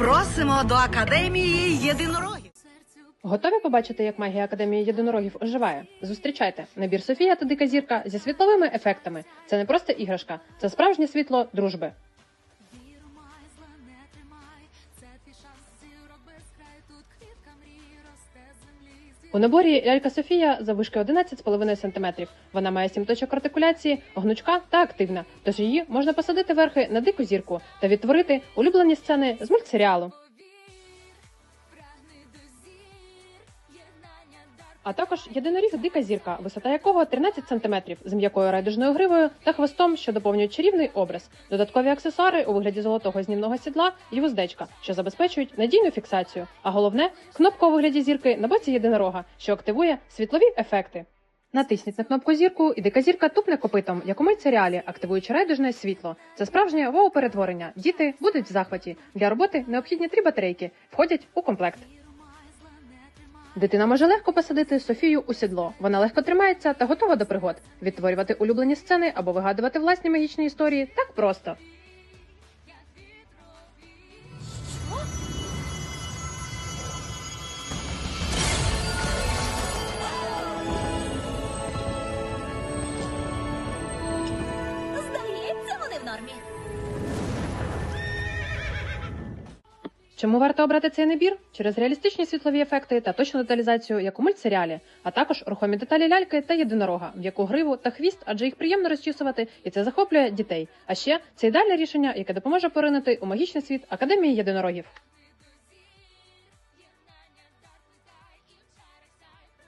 Просимо до академії єдинорогів. Готові побачити, як магія Академії єдинорогів оживає? Зустрічайте набір Софія та Дика зірка зі світловими ефектами. Це не просто іграшка, це справжнє світло дружби. У наборі лялька Софія завишки 11,5 см. Вона має 7 точок артикуляції, гнучка та активна. Тож її можна посадити верхи на дику зірку та відтворити улюблені сцени з мультсеріалу. А також єдиноріг дика зірка, висота якого 13 см, з м'якою райдужною гривою та хвостом, що доповнюють чарівний образ. Додаткові аксесуари у вигляді золотого знімного сідла і вуздечка, що забезпечують надійну фіксацію. А головне кнопка у вигляді зірки на боці єдинорога, що активує світлові ефекти. Натисніть на кнопку зірку, і дика зірка тупне копитом, як у мультсеріалі, активуючи райдужне світло. Це справжнє вау-перетворення. Діти будуть в захваті. Для роботи необхідні три батарейки, входять у комплект. Дитина може легко посадити Софію у сідло. Вона легко тримається та готова до пригод. Відтворювати улюблені сцени або вигадувати власні магічні історії так просто. Чому варто обрати цей набір? Через реалістичні світлові ефекти та точну деталізацію, як у мультсеріалі, а також рухомі деталі ляльки та єдинорога, в яку гриву та хвіст, адже їх приємно розчісувати, і це захоплює дітей. А ще це ідеальне рішення, яке допоможе поринути у магічний світ Академії єдинорогів.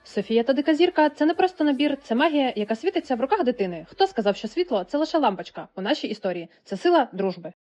Софія та дика зірка це не просто набір, це магія, яка світиться в руках дитини. Хто сказав, що світло це лише лампочка у нашій історії? Це сила дружби.